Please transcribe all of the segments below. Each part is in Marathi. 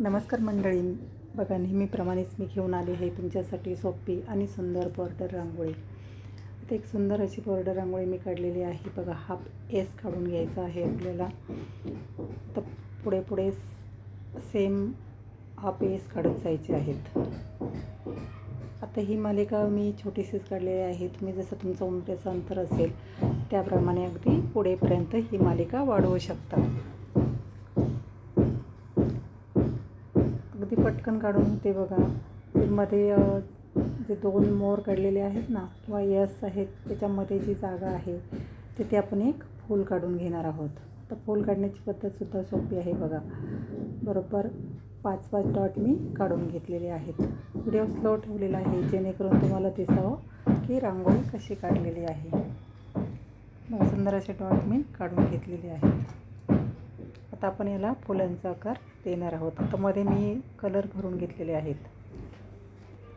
नमस्कार मंडळी. बघा नेहमीप्रमाणेच मी घेऊन आले आहे तुमच्यासाठी सोपी आणि सुंदर बॉर्डर रांगोळी. आता एक सुंदर अशी बॉर्डर रांगोळी मी काढलेली आहे. बघा हाफ एस काढून घ्यायचा आहे आपल्याला. तर पुढे पुढे सेम हाफ एस काढत जायचे आहेत. आता ही मालिका मी छोटीशीच काढलेली आहे. तुम्ही जसं तुमचं उमट्याचं अंतर असेल त्याप्रमाणे अगदी पुढेपर्यंत ही मालिका वाढवू शकता. अगदी पटकन काढून होते बघा. मध्ये जे दोन मोर काढलेले आहेत ना किंवा यस आहेत त्याच्यामध्ये जी जागा आहे तिथे आपण एक फूल काढून घेणार आहोत. तर फूल काढण्याची पद्धतसुद्धा सोपी आहे बघा. बरोबर पाच पाच डॉट मी काढून घेतलेले आहेत. व्हिडिओ स्लो ठेवलेला आहे जेणेकरून तुम्हाला दिसावं की रांगोळी कशी काढलेली आहे. सुंदर असे डॉट मी काढून घेतलेले आहेत. आता आपण याला फुलांचा आकार देणार आहोत. त्यामध्ये मध्ये मी कलर भरून घेतलेले आहेत.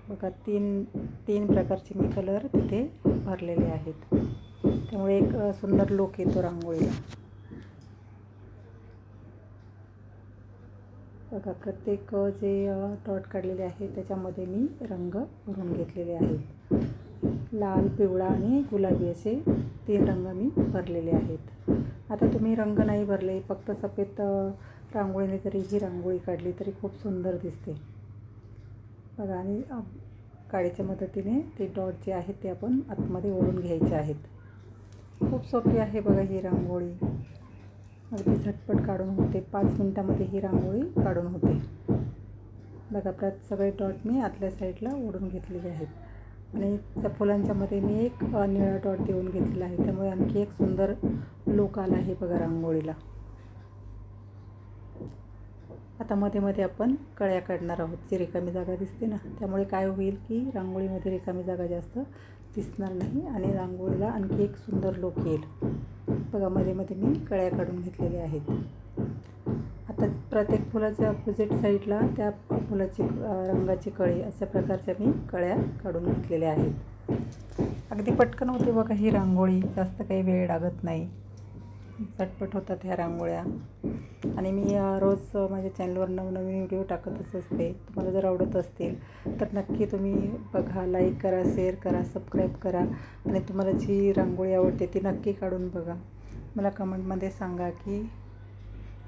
बघा तीन तीन प्रकारचे मी कलर तिथे भरलेले आहेत. त्यामुळे एक सुंदर लुक येतो रांगोळीला. बघा प्रत्येक जे डॉट काढलेले आहे त्याच्यामध्ये मी रंग भरून घेतलेले आहेत. लाल पिवळा आणि गुलाबी असे तीन रंग मी भरलेले आहेत. आता तुम्ही रंग नाही भरले फक्त सफेद रांगोळीने जरी ही रांगोळी काढली तरी खूप सुंदर दिसते. बघा आणि काळीच्या मदतीने ते डॉट जे आहेत ते आपण आतमध्ये ओढून घ्यायचे आहेत. खूप सोपी आहे बघा ही रांगोळी. अगदी झटपट काढून होते. पाच मिनटामध्ये ही रांगोळी काढून होते. बघा प्रत सगळे डॉट मी आतल्या साईडला ओढून घेतलेले आहेत. आणि त्या फुलांच्यामध्ये मी एक निळा डॉट देऊन घेतलेला आहे. त्यामुळे आणखी एक सुंदर लुक आला आहे बघा रांगोळीला. आता मध्ये मध्ये आपण कळ्या काढणार आहोत. जी रिकामी जागा दिसते ना त्यामुळे काय होईल की रांगोळीमध्ये रिकामी जागा जास्त दिसणार नाही आणि रांगोळीला आणखी एक सुंदर लोक येईल. बघा मध्ये मध्ये मी कळ्या काढून घेतलेल्या आहेत. आता प्रत्येक फुलाच्या अपोजिट साईडला त्या फुलाची रंगाची कळी अशा प्रकारच्या मी कळ्या काढून घेतलेल्या आहेत. अगदी पटकन होते बघा ही रांगोळी जास्त काही वेळ लागत नाही. झटपट होतात ह्या रांगोळ्या. आणि मी रोज माझ्या चॅनलवर नवनवीन व्हिडिओ टाकतच असते. तुम्हाला जर आवडत असतील तर नक्की तुम्ही बघा लाईक करा शेअर करा सबस्क्राईब करा. आणि तुम्हाला जी रांगोळी आवडते ती नक्की काढून बघा. मला कमेंटमध्ये सांगा की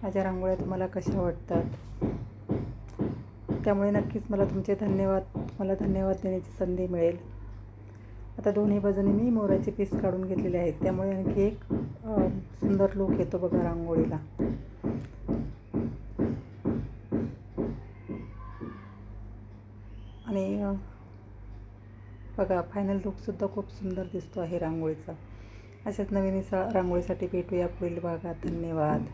माझ्या रांगोळ्या तुम्हाला कशा वाटतात? त्यामुळे नक्कीच मला तुमचे धन्यवाद मला धन्यवाद देण्याची संधी मिळेल. आता दोन्ही बाजूने मी मोराचे पीस काढून घेतलेले आहेत. त्यामुळे आणखी एक सुंदर लुक येतो बघा रांगोळीला. आणि बघा फायनल लुकसुद्धा खूप सुंदर दिसतो आहे रांगोळीचा. अशाच नवीन रांगोळीसाठी भेटूया पुढील भागात. धन्यवाद.